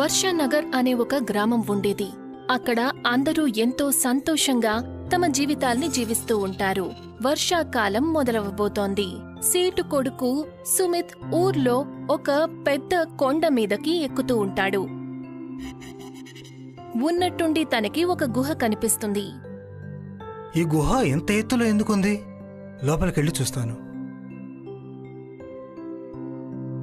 వర్షానగర్ అనే ఒక గ్రామం ఉండేది. అక్కడ అందరూ ఎంతో సంతోషంగా తమ జీవితాల్ని జీవిస్తూ ఉంటారు. వర్షాకాలం మొదలవబోతోంది. సీటు కొడుకు సుమిత్ ఊర్లో ఒక పెద్ద కొండ మీదకి ఎక్కుతూ ఉంటాడు. ఉన్నట్టుండి తనకి ఒక గుహ కనిపిస్తుంది. ఈ గుహ ఎంత ఎత్తులో ఎందుకుంది? లోపలికెళ్ళి చూస్తాను.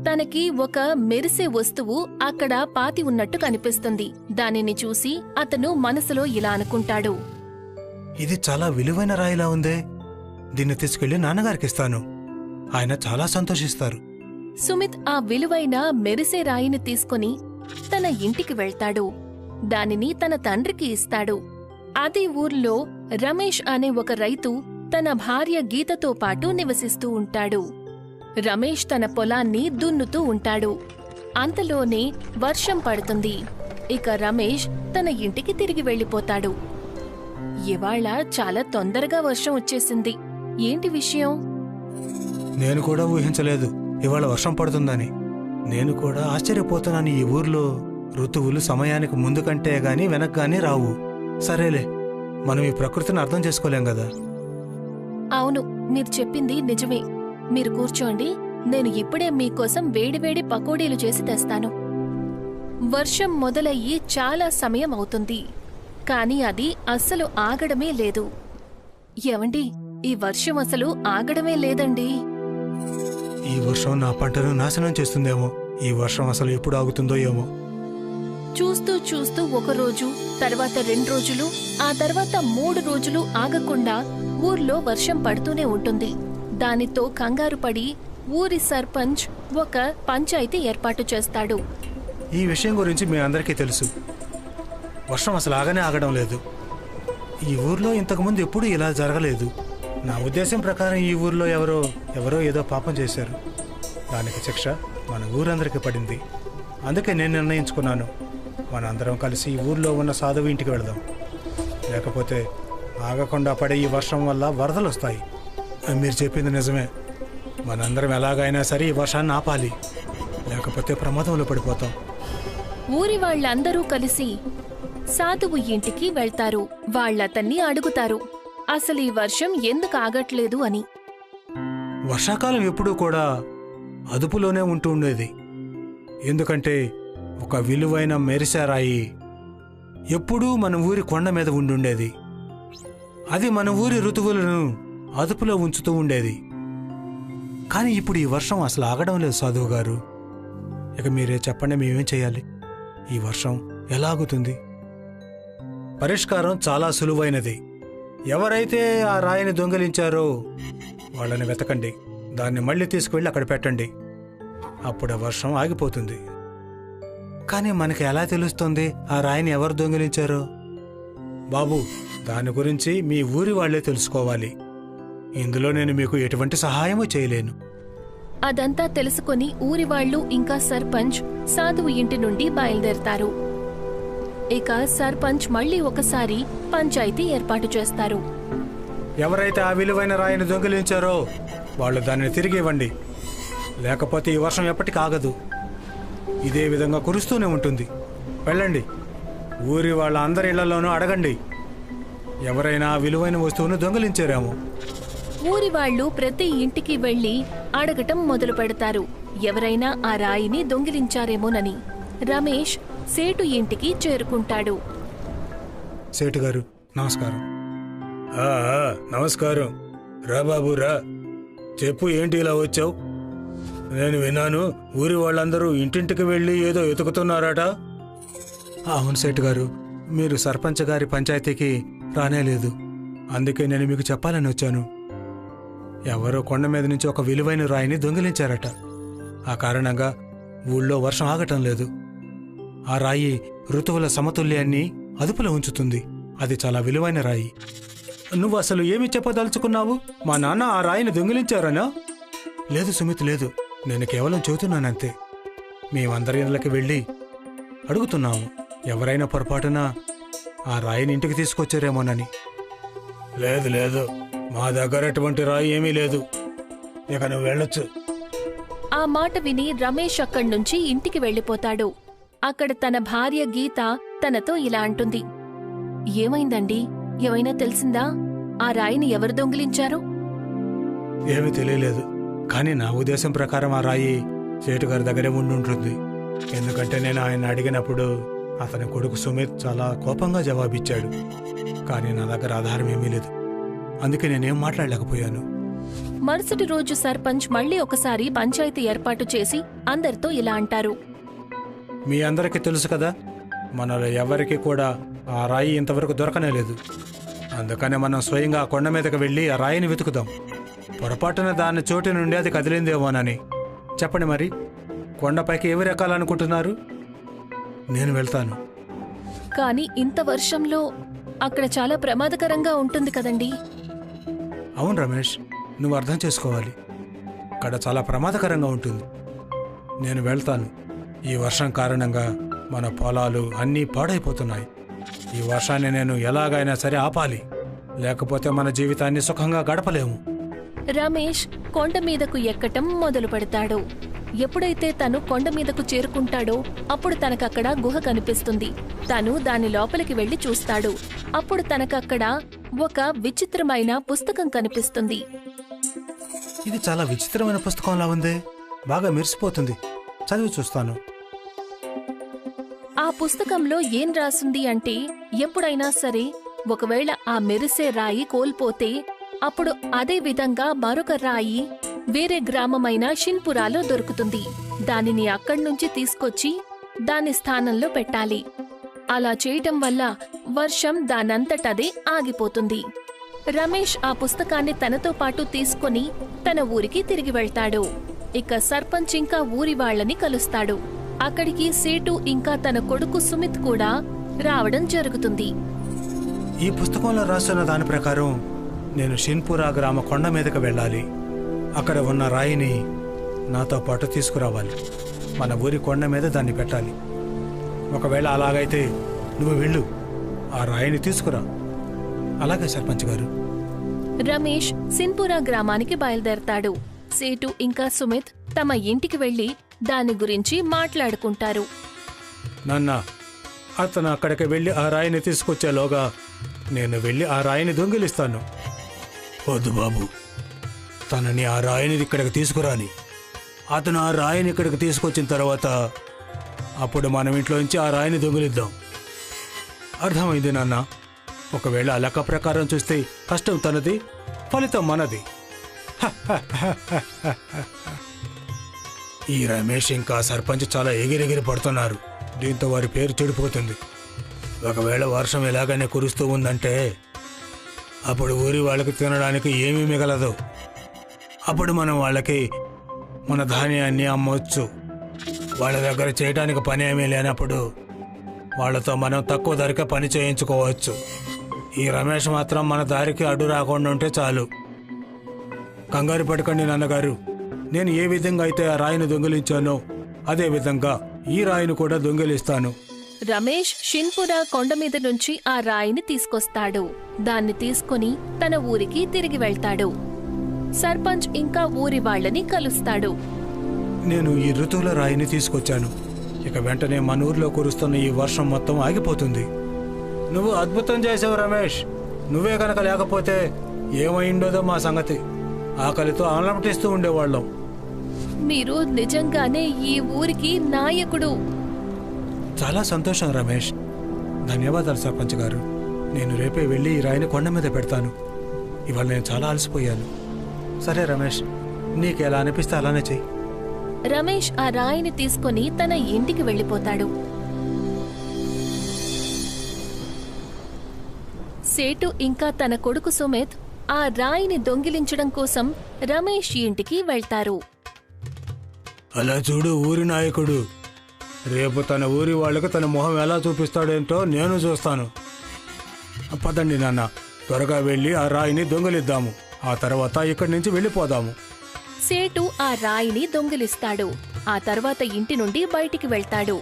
తనకి ఒక మెరిసే వస్తువు అక్కడ పాతి ఉన్నట్టు కనిపిస్తుంది. దానిని చూసి అతను మనసులో ఇలా అనుకుంటాడు. ఇది చాలా విలువైన రాయిలా ఉందే. దీన్ని తీసుకెళ్ళి నాన్నగారికి ఇస్తాను. ఆయన చాలా సంతోషిస్తారు. సుమిత్ ఆ విలువైన మెరిసే రాయిని తీసుకుని తన ఇంటికి వెళ్తాడు. దానిని తన తండ్రికి ఇస్తాడు. అదే ఊర్లో రమేష్ అనే ఒక రైతు తన భార్య గీతతో పాటు నివసిస్తూ ఉంటాడు. రమేష్ తన పొలాన్ని దున్నుతూ ఉంటాడు. అంతలోనే వర్షం పడుతుంది. ఇక రమేష్ తన ఇంటికి తిరిగి వెళ్ళిపోతాడు. ఇవాళ చాలా తొందరగా వర్షం వచ్చేసింది. ఏంటి విషయం? నేను కూడా ఊహించలేదు. ఇవాళ వర్షం పడుతుందని. నేను కూడా ఆశ్చర్యపోతున్నాను ఈ ఊర్లో. ఋతువులు సమయానికి ముందు కంటే గాని వెనక్ గాని రావు. సరేలే మనం ఈ ప్రకృతిని అర్థం చేసుకోలేం కదా? అవును మీరు చెప్పింది నిజమే. మీరు కూర్చోండి నేను ఇప్పుడే మీకోసం వేడివేడి పకోడీలు చేసి తెస్తాను. వర్షం మొదలయ్యి చాలా సమయం అవుతుంది. కాని అది అస్సలు ఆగడమే లేదు. ఏవండి ఈ వర్షం అసలు ఆగడమే లేదండి. ఈ వర్షం నా పంటను నాశనం చేస్తుందేమో ఈ వర్షం అసలు ఎప్పుడు ఆగుతుందో ఏమో. చూస్తూ చూస్తూ ఒక రోజు తర్వాత రెండు రోజులు ఆ తర్వాత మూడు రోజులు ఆగకుండా ఊర్లో వర్షం పడుతూనే ఉంటుంది. దానితో కంగారు పడి ఊరి సర్పంచ్ ఒక పంచాయతీ ఏర్పాటు చేస్తాడు. ఈ విషయం గురించి మీ అందరికీ తెలుసు. వర్షం అసలు ఆగనే ఆగడం లేదు. ఈ ఊర్లో ఇంతకుముందు ఎప్పుడూ ఇలా జరగలేదు. నా ఉద్దేశం ప్రకారం ఈ ఊర్లో ఎవరో ఎవరో ఏదో పాపం చేశారు. దానికి శిక్ష మన ఊరందరికీ పడింది. అందుకే నేను నిర్ణయించుకున్నాను. మనందరం కలిసి ఈ ఊర్లో ఉన్న సాధువు ఇంటికి వెళదాం. లేకపోతే ఆగకుండా పడే ఈ వర్షం వల్ల వరదలు వస్తాయి. మీరు చెప్పింది నిజమే. మనందరం ఎలాగైనా సరే ఈ వర్షాన్ని ఆపాలి. లేకపోతే ప్రమాదంలో పడిపోతాం. ఊరి వాళ్ళందరూ కలిసి సాధువు ఇంటికి వెళ్తారు. వాళ్ళతన్ని అడుగుతారు. అసలు ఈ వర్షం ఎందుకు ఆగట్లేదు అని. వర్షాకాలం ఎప్పుడూ కూడా అదుపులోనే ఉంటూ ఉండేది. ఎందుకంటే ఒక విలువైన మెరిసారాయి ఎప్పుడూ మన ఊరి కొండ మీద ఉండుండేది. అది మన ఊరి ఋతువులను అదుపులో ఉంచుతూ ఉండేది. కానీ ఇప్పుడు ఈ వర్షం అసలు ఆగడం లేదు సాధువు గారు. ఇక మీరే చెప్పండి మేమేం చేయాలి? ఈ వర్షం ఎలా ఆగుతుంది? పరిష్కారం చాలా సులువైనది. ఎవరైతే ఆ రాయిని దొంగిలించారో వాళ్ళని వెతకండి. దాన్ని మళ్ళీ తీసుకువెళ్ళి అక్కడ పెట్టండి. అప్పుడు వర్షం ఆగిపోతుంది. కానీ మనకి ఎలా తెలుస్తుంది ఆ రాయిని ఎవరు దొంగిలించారో? బాబు దాని గురించి మీ ఊరి వాళ్ళే తెలుసుకోవాలి. ఇందులో నేను మీకు ఎటువంటి సహాయము చేయలేను. అదంతా తెలుసుకొని ఊరి వాళ్ళు ఇంకా సర్పంచ్ సాధువు ఇంటి నుండి బయలుదేరతారు. ఇక సర్పంచ్ మళ్ళీ ఒకసారి పంచాయతీ ఏర్పాటు చేస్తారు. ఎవరైతే ఆ విలువైన రాయిని దొంగిలించారో వాళ్ళు దానిని తిరిగి ఇవ్వండి. లేకపోతే ఈ వర్షం ఎప్పటికీ ఆగదు. ఇదే విధంగా కురుస్తూనే ఉంటుంది. వెళ్ళండి. ఊరి వాళ్ళ అందరి ఇళ్ళలోనూ అడగండి. ఎవరైనా విలువైన వస్తువును దొంగిలించారేమో. ఊరి వాళ్ళు ప్రతి ఇంటికి వెళ్ళి అడగటం మొదలు పెడతారు. ఎవరైనా ఆ రాయిని దొంగిలించారేమోనని. రమేష్ సేటు ఇంటికి చేరుకుంటాడు. సేటు గారు నమస్కారం నమస్కారం. రా బాబు రా. చెప్పు ఏంటి ఇలా వచ్చావు? నేను విన్నాను ఊరి వాళ్ళందరూ ఇంటింటికి వెళ్ళి ఏదో ఎతుకుతున్నారట. అవును సేటు గారు మీరు సర్పంచ్ గారి పంచాయతీకి రానేలేదు. అందుకే నేను మీకు చెప్పాలని వచ్చాను. ఎవరో కొండ మీద నుంచి ఒక విలువైన రాయిని దొంగిలించారట. ఆ కారణంగా ఊళ్ళో వర్షం ఆగటం లేదు. ఆ రాయి ఋతువుల సమతుల్యాన్ని అదుపులో ఉంచుతుంది. అది చాలా విలువైన రాయి. నువ్వు అసలు ఏమి చెప్పదలుచుకున్నావు? మా నాన్న ఆ రాయిని దొంగిలించారనా? లేదు సుమిత్ లేదు. నేను కేవలం చెబుతున్నానంతే. మేమందరి ఇళ్ళకి వెళ్ళి అడుగుతున్నాము ఎవరైనా పొరపాటున ఆ రాయిని ఇంటికి తీసుకొచ్చారేమోనని. లేదు లేదు. మా దగ్గర ఎటువంటి రాయి ఏమీ లేదు. ఇక నువ్వు వెళ్ళొచ్చు. ఆ మాట విని రమేష్ అక్కడి నుంచి ఇంటికి వెళ్ళిపోతాడు. అక్కడ తన భార్య గీత తనతో ఇలా అంటుంది. ఏమైందండి? ఏమైనా తెలిసిందా? ఆ రాయిని ఎవరు దొంగిలించారు? ఏమీ తెలియలేదు. కానీ నా ఉద్దేశం ప్రకారం ఆ రాయి సేటు గారి దగ్గరే ఉండి ఉంటుంది. ఎందుకంటే నేను ఆయన అడిగినప్పుడు అతని కొడుకు సుమిత్ చాలా కోపంగా జవాబిచ్చాడు. కానీ నా దగ్గర ఆధారం ఏమీ లేదు. అందుకే నేనేం మాట్లాడలేకపోయాను. మరుసటి రోజు సర్పంచ్ మళ్ళీ ఒకసారి పంచాయతీ ఏర్పాటు చేసి అందరితో ఇలా అంటారు. మీ అందరికీ తెలుసు కదా మనలో ఎవరికి కూడా ఆ రాయి ఇంతవరకు దొరకనే లేదు. అందుకనే మనం స్వయంగా ఆ కొండ మీదకి వెళ్ళి ఆ రాయిని వెతుకుదాం. పొరపాటున దాని చోటు నుండి అది కదిలిందేమోనని. చెప్పండి మరి కొండపైకి ఎవరు ఎక్కాలనుకుంటున్నారు నేను వెళ్తాను. కానీ ఇంత వర్షంలో అక్కడ చాలా ప్రమాదకరంగా ఉంటుంది కదండి. అవును రమేష్ నువ్వు అర్థం చేసుకోవాలి. అక్కడ చాలా ప్రమాదకరంగా ఉంటుంది. నేను వెళ్తాను. ఈ వర్షం కారణంగా మన పొలాలు అన్నీ పాడైపోతున్నాయి. ఈ వర్షాన్ని నేను ఎలాగైనా సరే ఆపాలి. లేకపోతే మన జీవితాన్ని సుఖంగా గడపలేము. రమేష్ కొండ మీదకు ఎక్కటం మొదలు పెడతాడు ఎప్పుడైతే తను కొండ మీదకు చేరుకుంటాడో అప్పుడు తనకక్కడ గుహ కనిపిస్తుంది. తను దాని లోపలికి వెళ్ళి చూస్తాడు. అప్పుడు తనకక్కడ ఒక విచిత్రమైన పుస్తకం కనిపిస్తుంది. ఇది చాలా విచిత్రమైన పుస్తకంలా ఉంది. బాగా మెరిసిపోతుంది. చదివి చూస్తాను. ఆ పుస్తకంలో ఏం రాసుంది అంటే ఎప్పుడైనా సరే ఒకవేళ ఆ మెరిసే రాయి కోల్పోతే అప్పుడు అదే విధంగా మరొక రాయి వేరే గ్రామమైన షిన్పురాలో దొరుకుతుంది. దానిని అక్కడ్నుంచి తీసుకొచ్చి దాని స్థానంలో పెట్టాలి. అలా చేయటం వల్ల వర్షం దానంతటదే ఆగిపోతుంది. రమేష్ ఆ పుస్తకాన్ని తనతో పాటు తీసుకొని తన ఊరికి తిరిగి వెళ్తాడు. ఇక సర్పంచ్ ఇంకా ఊరి వాళ్ళని కలుస్తాడు. అక్కడికి సేటు ఇంకా తన కొడుకు సుమిత్ కూడా రావడం జరుగుతుంది. ఈ పుస్తకంలో రాస్తున్న దాని ప్రకారం నేను షిన్పురా గ్రామ కొండ మీదకి వెళ్ళాలి. అక్కడ ఉన్న రాయిని నాతో పాటు తీసుకురావాలి. మన ఊరి కొండ మీద దాన్ని పెట్టాలి. ఒకవేళ అలాగైతే నువ్వు వెళ్ళు. ఆ రాయిని తీసుకురా. అలాగే సర్పంచ్ గారు. రమేష్ సిన్పురా గ్రామానికి బయలుదేరతాడు. సేటు ఇంకా సుమిత్ తమ ఇంటికి వెళ్ళి దాని గురించి మాట్లాడుకుంటారు. నాన్న అతను అక్కడికి వెళ్ళి ఆ రాయిని తీసుకొచ్చేలోగా నేను వెళ్ళి ఆ రాయిని దొంగిలిస్తాను. వద్దు బాబు. తనని ఆ రాయిని ఇక్కడికి తీసుకురాని. అతను ఆ రాయిని ఇక్కడికి తీసుకొచ్చిన తర్వాత అప్పుడు మనం ఇంట్లోంచి ఆ రాయిని దొంగిలిద్దాం. అర్థమైంది నాన్న? ఒకవేళ ఆ లెక్క ప్రకారం చూస్తే కష్టం తనది ఫలితం మనది. ఈ రమేష్ ఇంకా సర్పంచ్ చాలా ఎగిరెగిరి పడుతున్నారు. దీంతో వారి పేరు చెడిపోతుంది. ఒకవేళ వర్షం ఎలాగనే కురుస్తూ ఉందంటే అప్పుడు ఊరి వాళ్ళకి తినడానికి ఏమీ మిగలదు. అప్పుడు మనం వాళ్ళకి మన ధాన్యాన్ని అమ్మవచ్చు వాళ్ళ దగ్గర చేయడానికి పని ఏమీ లేనప్పుడు వాళ్ళతో మనం తక్కువ ధరకే పని చేయించుకోవచ్చు. ఈ రమేష్ మాత్రం మన దారికి అడ్డు రాకుండా ఉంటే చాలు. కంగారు పడకండి నాన్నగారు. నేను ఏ విధంగా అయితే ఆ రాయిని దొంగిలించానో అదే విధంగా ఈ రాయిని కూడా దొంగిలిస్తాను. రమేష్ షిన్పురా కొండ మీద నుంచి ఆ రాయిని తీసుకొస్తాడు. దాన్ని తీసుకుని తన ఊరికి తిరిగి వెళ్తాడు. సర్పంచ్ ఇంకా ఊరి వాళ్ళని కలుస్తాడు. నేను ఈ ఋతువుల రాయిని తీసుకొచ్చాను. ఇక వెంటనే మన ఊర్లో కురుస్తున్న ఈ వర్షం మొత్తం ఆగిపోతుంది. నువ్వు అద్భుతం చేసావు రమేష్. నువ్వే కనుక లేకపోతే ఏమైండోదో మా సంగతి. ఆకలితో అలమటిస్తూ ఉండేవాళ్ళం. మీరు నిజంగానే ఈ ఊరికి నాయకుడు. చాలా సంతోషం రమేష్. ధన్యవాదాలు సర్పంచ్ గారు. నేను రేపే వెళ్ళి ఈ రాయిని కొండ మీద పెడతాను. ఇవాళ నేను చాలా అలసిపోయాను. సరే రమేష్ నీకు ఎలా అనిపిస్తే అలానే చెయ్యి. రమేష్ ఆ రాయిని తీసుకొని తన ఇంటికి వెళ్ళిపోతాడు. సేటు ఇంకా తన కొడుకు సుమిత్ ఆ రాయిని దొంగిలించడం కోసం రమేష్ ఇంటికి వెళ్తారు. అలా చూడు ఊరి నాయకుడు. రేపు తన ఊరి వాళ్ళకి తన మొహం ఎలా చూపిస్తాడేంటో నేను చూస్తాను. పదండి నాన్న త్వరగా వెళ్ళి ఆ రాయిని దొంగలిద్దాము. ఆ తర్వాత ఇక్కడి నుంచి వెళ్ళిపోదాము. సేటు ఆ రాయిని దొంగిలిస్తాడు. ఆ తర్వాత ఇంటి నుండి బయటికి వెళ్తాడు.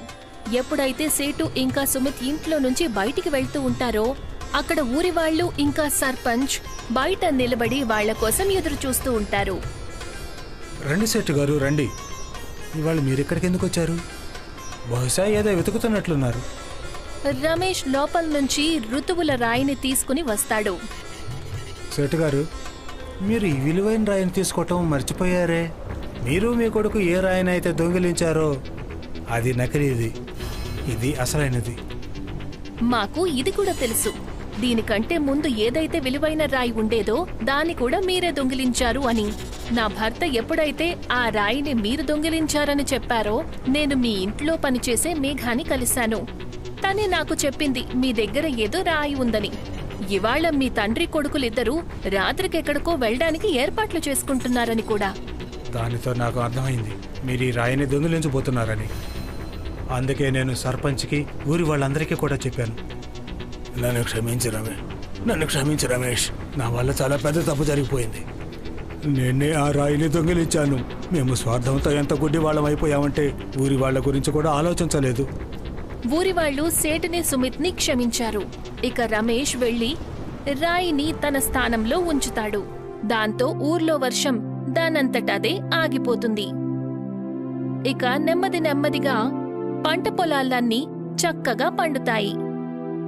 ఎప్పుడైతే సేటు ఇంకా సుమిత్ ఇంట్లో నుంచి బయటికి వెళ్తూ ఉంటారో అక్కడ ఊరి వాళ్ళు ఇంకా సర్పంచ్ బయట నిలబడి వాళ్ళ కోసం ఎదురు చూస్తూ ఉంటారు. రండి శెట్టి గారు రండి. ఇవాళ మీరు ఇక్కడికి ఎందుకు వచ్చారు? బహుశా ఏదో వెతుకుతున్నట్లున్నారు. రమేష్ లోపల నుంచి ఋతువుల రాయిని తీసుకుని వస్తాడు. సేటు గారు మీరు ఈ విలువైన రాయిని తీసుకోవటం మర్చిపోయారే? మీరు మీ కొడుకు ఏ రాయిని అయితే దొంగిలించారో అది నకిలీది. ఇది అసలైనది. మాకు ఇది కూడా తెలుసు. దీనికంటే ముందు ఏదైతే విలువైన రాయి ఉండేదో దాన్ని కూడా మీరే దొంగిలించారు అని. నా భర్త ఎప్పుడైతే ఆ రాయిని మీరు దొంగిలించారని చెప్పారో నేను మీ ఇంట్లో పనిచేసే మేఘాని కలిశాను. తనే నాకు చెప్పింది మీ దగ్గర ఏదో రాయి ఉందని. ఇవాళ మీ తండ్రి కొడుకులిద్దరూ రాత్రికెక్కడికో వెళ్ళడానికి ఏర్పాట్లు చేసుకుంటున్నారని కూడా. దానితో నాకు అర్థమైంది. మీరు ఈ రాయిని దొంగిలించబోతున్నారని. అందుకే నేను సర్పంచ్కి ఊరి వాళ్ళందరికీ కూడా చెప్పాను. నన్ను క్షమించు రమేష్ నన్ను క్షమించు రమేష్. నా వల్ల చాలా పెద్ద తప్పు జరిగిపోయింది. నేనే ఆ రాయిని దొంగిలించాను. మేము స్వార్థంతో ఎంత గుడ్డి వాళ్ళం అయిపోయామంటే ఊరి వాళ్ళ గురించి కూడా ఆలోచించలేదు. ఊరి వాళ్ళు సుమిత్ సుమిత్ని క్షమించారు. ఇక రమేష్ వెళ్ళి రాయిని తన స్థానంలో ఉంచుతాడు. దాంతో ఊర్లో వర్షం దానంతటదే ఆగిపోతుంది. ఇక నెమ్మది నెమ్మదిగా పంట పొలాలన్నీ చక్కగా పండుతాయి.